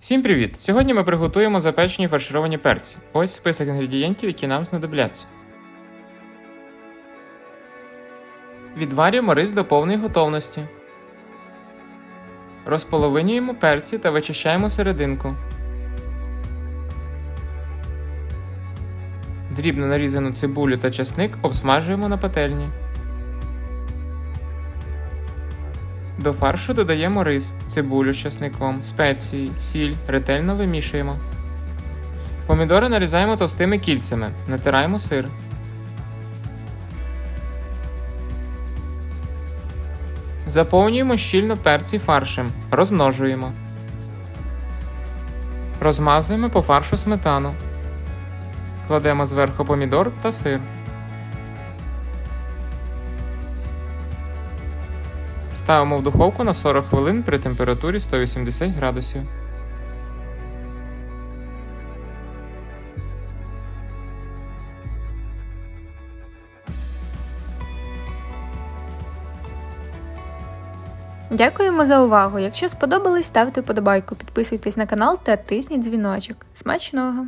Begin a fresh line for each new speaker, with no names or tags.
Всім привіт! Сьогодні ми приготуємо запечені фаршировані перці. Ось список інгредієнтів, які нам знадобляться. Відварюємо рис до повної готовності. Розполовинюємо перці та вичищаємо серединку. Дрібно нарізану цибулю та часник обсмажуємо на пательні. До фаршу додаємо рис, цибулю з часником, спеції, сіль, ретельно вимішуємо. Помідори нарізаємо товстими кільцями, натираємо сир. Заповнюємо щільно перці фаршем, розмножуємо. Розмазуємо по фаршу сметану. Кладемо зверху помідор та сир. Ставимо в духовку на 40 хвилин при температурі 180 градусів.
Дякуємо за увагу. Якщо сподобалось, ставте вподобайку, підписуйтесь на канал та тисніть дзвіночок. Смачного!